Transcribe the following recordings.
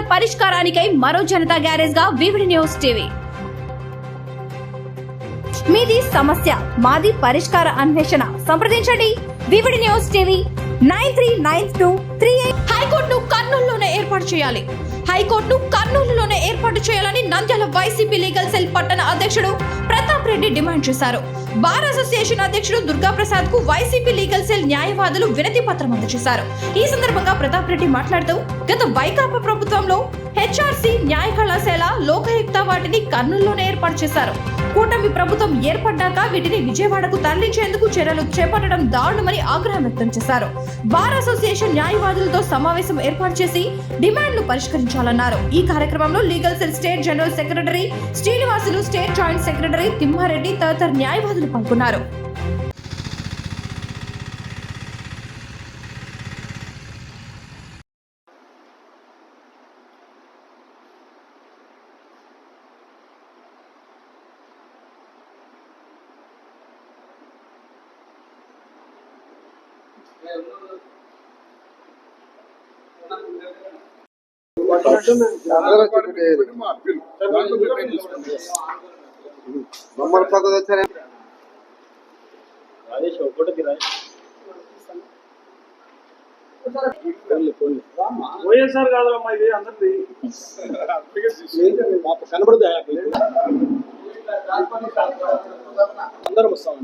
పరిష్కారానికై మరో జనతా గ్యారేజ్గా VVD news TV. మీది సమస్య మాది పరిష్కార అన్వేషణ. సంప్రదించండి. VVD news TV nine three nine two three హైకోర్టును కర్నూలులోనే ఏర్పాటు చేయాలి. హైకోర్టును కర్నూలులోనే ఏర్పాటు చేయాలని నంద్యాల వైసీపీ లీగల్ పట్టణ అధ్యక్షుడు ప్రతాప్ రెడ్డి డిమాండ్ చేశారు. బార్ అసోసియేషన్ అధ్యక్షుడు దుర్గా ప్రసాద్కు వైసీపీ లీగల్ సెల్ న్యాయవాదులు వినతి పత్రం అందజేశారు. ఈ సందర్భంగా ప్రతాప్ రెడ్డి మాట్లాడుతూ గత వైకాపా ప్రభుత్వంలో హెచ్ఆర్సీ న్యాయ కళాశాల లోకయుక్త వాటిని కర్నూలులోనే ఏర్పాటు చేశారు. కూటమి ప్రభుత్వం ఏర్పడ్డాక వీటిని విజయవాడకు తరలించేందుకు చర్యలు చేపట్టడం దారుణమని ఆగ్రహం వ్యక్తం చేశారు. బార్ అసోసియేషన్ న్యాయవాదులతో సమావేశం ఏర్పాటు చేసి డిమాండ్లు పరిష్కరించాలన్నారు. ఈ కార్యక్రమంలో legal cell state general secretary Srinivasulu state joint secretary Thimmareddy తదితర న్యాయవాదులు పాల్గొన్నారు. నంబర్ పద్ధతి వచ్చారా రాజేష్ ఒక్కటికి రాజేష్ వైఎస్ఆర్ కాదమ్మా ఇది అందరిది. కనబడదా అందరం వస్తాం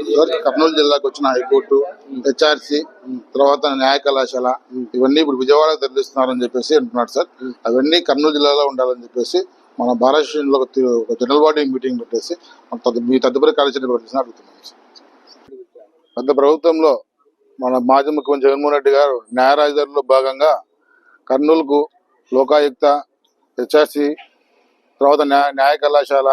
ఇదివరకు కర్నూలు జిల్లాకు వచ్చిన హైకోర్టు హెచ్ఆర్సి తర్వాత న్యాయ కళాశాల ఇవన్నీ ఇప్పుడు విజయవాడకు తరలిస్తున్నారని చెప్పేసి అంటున్నారు సార్. అవన్నీ కర్నూలు జిల్లాలో ఉండాలని చెప్పేసి మన భారతదేశంలో ఒక ఒక జనరల్ బాడీ మీటింగ్ పెట్టేసి మీ తదుపరి కార్యాచరణ పెట్టేసి అడుగుతున్నాం సార్. గత ప్రభుత్వంలో మన మాజీ ముఖ్యమంత్రి జగన్మోహన్ రెడ్డి గారు న్యాయ రాజధానిలో భాగంగా కర్నూలుకు లోకాయుక్త హెచ్ఆర్సి తర్వాత న్యాయ న్యాయ కళాశాల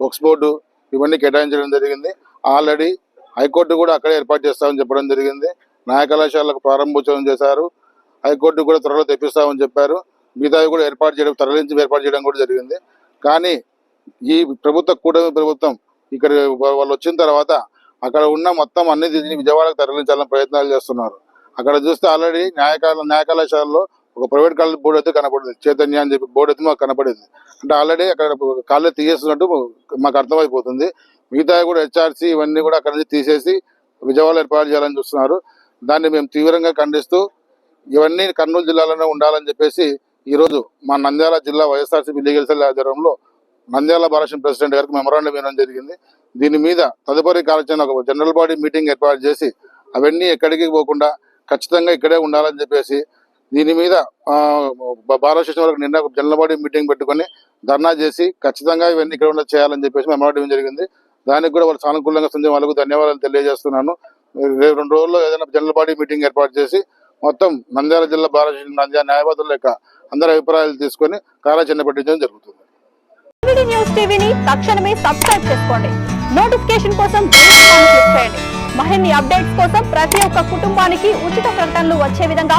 వక్స్ బోర్డు ఇవన్నీ కేటాయించడం జరిగింది. ఆల్రెడీ హైకోర్టు కూడా అక్కడే ఏర్పాటు చేస్తామని చెప్పడం జరిగింది. న్యాయ కళాశాలకు ప్రారంభోత్సవం చేశారు. హైకోర్టు కూడా త్వరలో తెప్పిస్తామని చెప్పారు. మిగతావి కూడా ఏర్పాటు చేయడం తరలించి ఏర్పాటు చేయడం కూడా జరిగింది. కానీ ఈ ప్రభుత్వ కూటమి ప్రభుత్వం ఇక్కడ వాళ్ళు వచ్చిన తర్వాత అక్కడ ఉన్న మొత్తం అన్ని విజయవాడకు తరలించాలని ప్రయత్నాలు చేస్తున్నారు. అక్కడ చూస్తే ఆల్రెడీ న్యాయ న్యాయ కళాశాలలో ఒక ప్రైవేట్ కాలేజ్ బోర్డు అయితే కనపడింది. చైతన్య అని చెప్పి బోర్డు అయితే మాకు కనపడింది. అంటే ఆల్రెడీ అక్కడ కాలేజ్ తీసేస్తున్నట్టు మాకు అర్థమైపోతుంది. మిగతా కూడా హెచ్ఆర్సీ ఇవన్నీ కూడా అక్కడ నుంచి తీసేసి విజయవాడలో ఏర్పాటు చేయాలని చూస్తున్నారు. దాన్ని మేము తీవ్రంగా ఖండిస్తూ ఇవన్నీ కర్నూలు జిల్లాలోనే ఉండాలని చెప్పేసి ఈరోజు మా నంద్యాల జిల్లా వైఎస్ఆర్సీపీ లీగల్ సెల్ ఆధ్వర్యంలో నంద్యాల బాలకృష్ణ ప్రెసిడెంట్ గారికి మెమరాండం ఇవ్వడం జరిగింది. దీని మీద తదుపరి కార్యాచరణ ఒక జనరల్ బాడీ మీటింగ్ ఏర్పాటు చేసి అవన్నీ ఎక్కడికి పోకుండా ఖచ్చితంగా ఇక్కడే ఉండాలని చెప్పేసి దీని మీద ఆ, భారత వరకు నిన్న ఒక మీటింగ్ పెట్టుకొని ధర్నా చేసి ఖచ్చితంగా ఇవన్నీ ఇక్కడ ఉన్న చేయాలని చెప్పేసి మెమరాండం జరిగింది. దానికి కూడా వాళ్ళు సానుకూలంగా సంజయ్ వాళ్ళకు ధన్యవాదాలు తెలియజేస్తున్నాను. రేపు రెండు రోజుల్లో ఏదైనా జనరల్ మీటింగ్ ఏర్పాటు చేసి మొత్తం నంద్యాల జిల్లా భారత నంద్యాల న్యాయవాదుల యొక్క అందరి అభిప్రాయాలు తీసుకొని కార్యాచరణ పెట్టించడం జరుగుతుంది. న్యూస్ టీవీని తక్షణమే సబ్స్క్రైబ్ చేసుకోండి. నోటిఫికేషన్ కోసం క్లిక్ చేయండి. మరిన్ని అప్డేట్స్ కోసం ప్రతి ఒక్క కుటుంబానికి ఉచిత ప్రకటనలు వచ్చే విధంగా